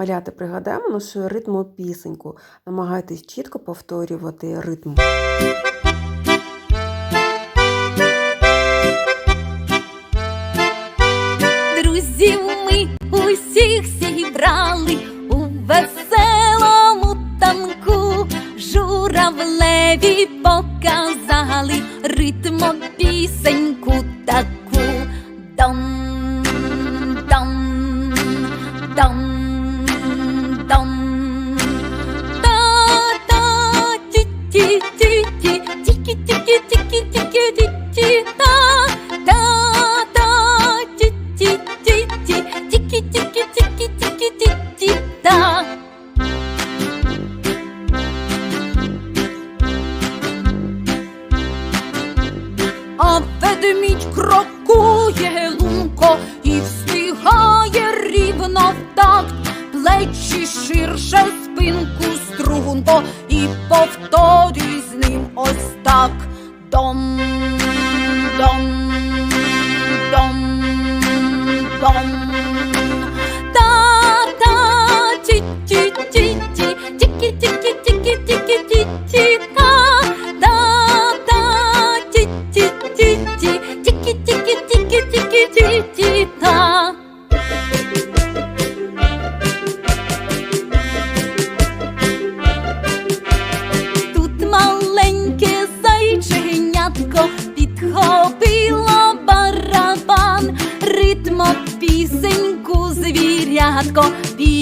Маляти, пригадаємо нашу ритму пісеньку. Намагайтесь чітко повторювати ритм. Друзів ми усіх зібрали у веселому танку. Журавлеві показали ритмо пісеньку таку. Дон, А ведмідь крокує лунко і встигає рівно в такт, плечі ширше спинку струнко, і повторюй з ним ось так. Дом, дом, дом, дом.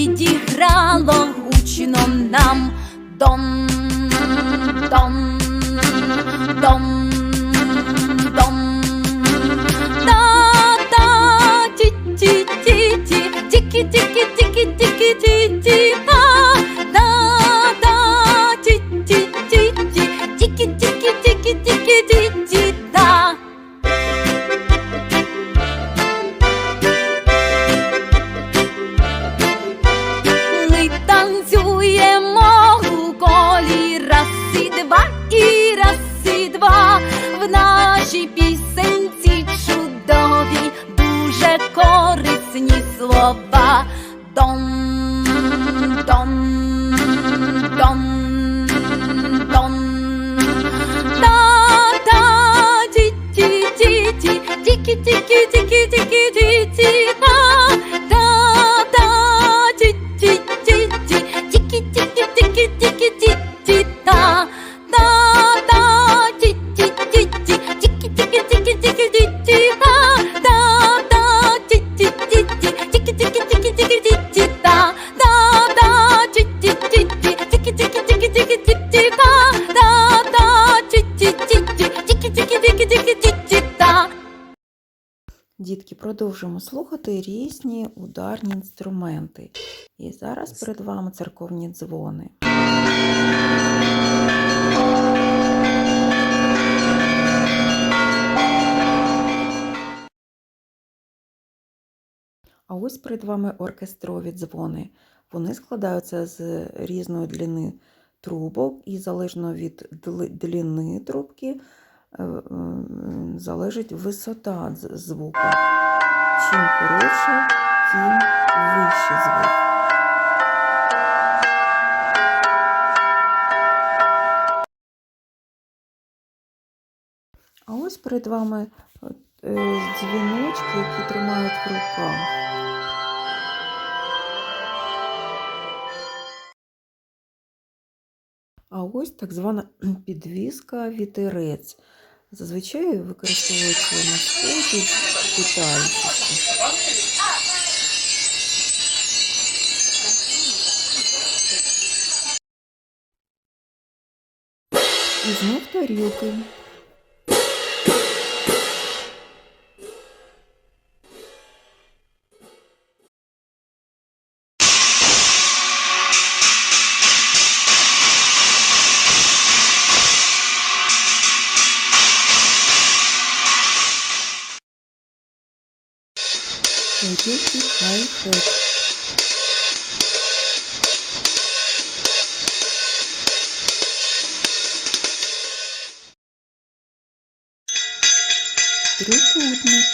Підіграло гучно нам. Дон, дон, дон. Дон, дон, дон, дон. Та-та, ті-ті-ті-ті, тікі-тікі-тікі-тікі-ті-ті, та. Дітки, продовжуємо слухати різні ударні інструменти. І зараз перед вами церковні дзвони. А ось перед вами оркестрові дзвони. Вони складаються з різної длини трубок, і залежно від дли- длини трубки залежить висота звука. Чим коротше, тим вищий звук. А ось перед вами е, дзвіночки, які тримають в руках. А ось так звана підвіска вітерець. Зазвичай використовується на сході в І знов тарілки. Тарілки хай-тек. Трикутник.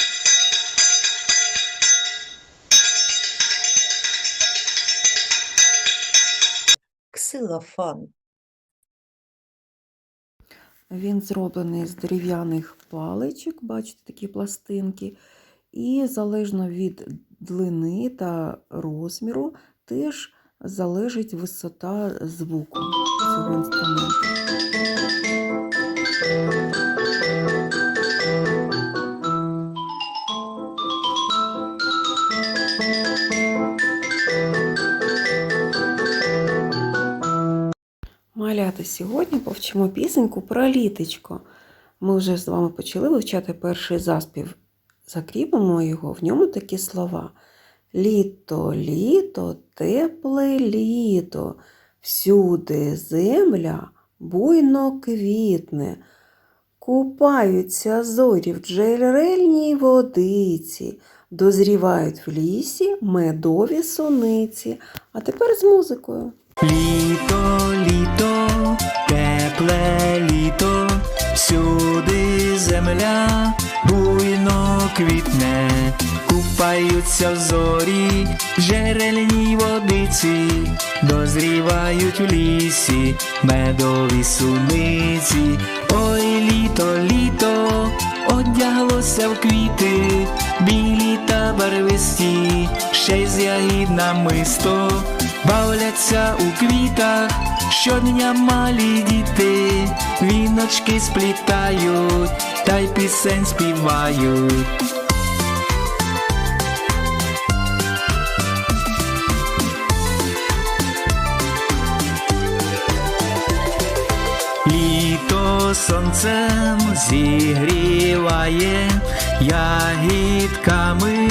ксилофон? Він зроблений з дерев'яних паличок, бачите, такі пластинки. І залежно від длини та розміру, теж залежить висота звуку цього інструменту. Малята, сьогодні повчимо пісеньку про літочко. Ми вже з вами почали вивчати перший заспів. Закріпимо його, в ньому такі слова. Літо, літо, тепле літо, всюди земля буйно квітне, купаються зорі в джерельній водиці, дозрівають в лісі медові суниці. А тепер з музикою. Літо, літо, тепле літо, всюди земля буйно квітне, купаються в зорі, в водиці, дозрівають в лісі медові суниці. Ой, літо, літо, одяглося в квіти, білі та барвисті, ще й з ягід намисто, бавляться у квітах, щодня малі діти, віночки сплітають, та й пісень співають. Сонцем зігріває, ягідками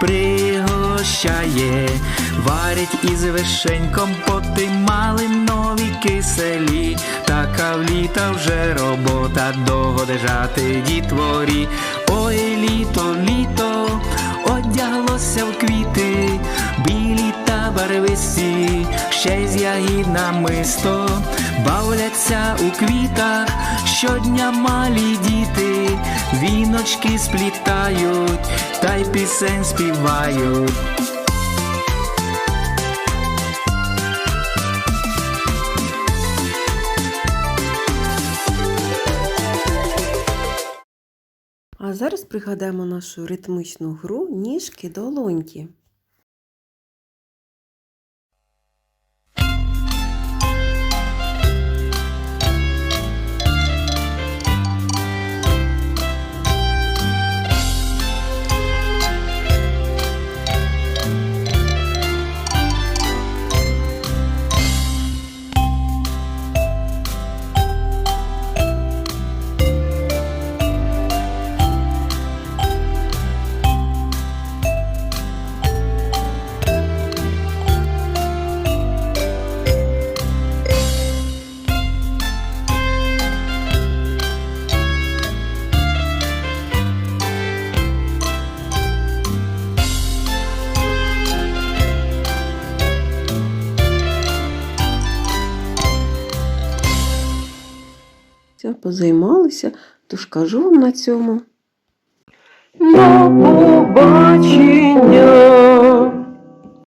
пригощає, варить із вишеньком поти малинові киселі, така в літа вже робота довго держати дітворі. Ой, літо, літо, одяглося в квіти, білі та барвисті, ще й з ягід намисто, бавляться у квітах, щодня малі діти, віночки сплітають, та й пісень співають. А зараз пригадаємо нашу ритмичну гру ніжки долоньки. Позаймалися, тож кажу вам на цьому. До побачення!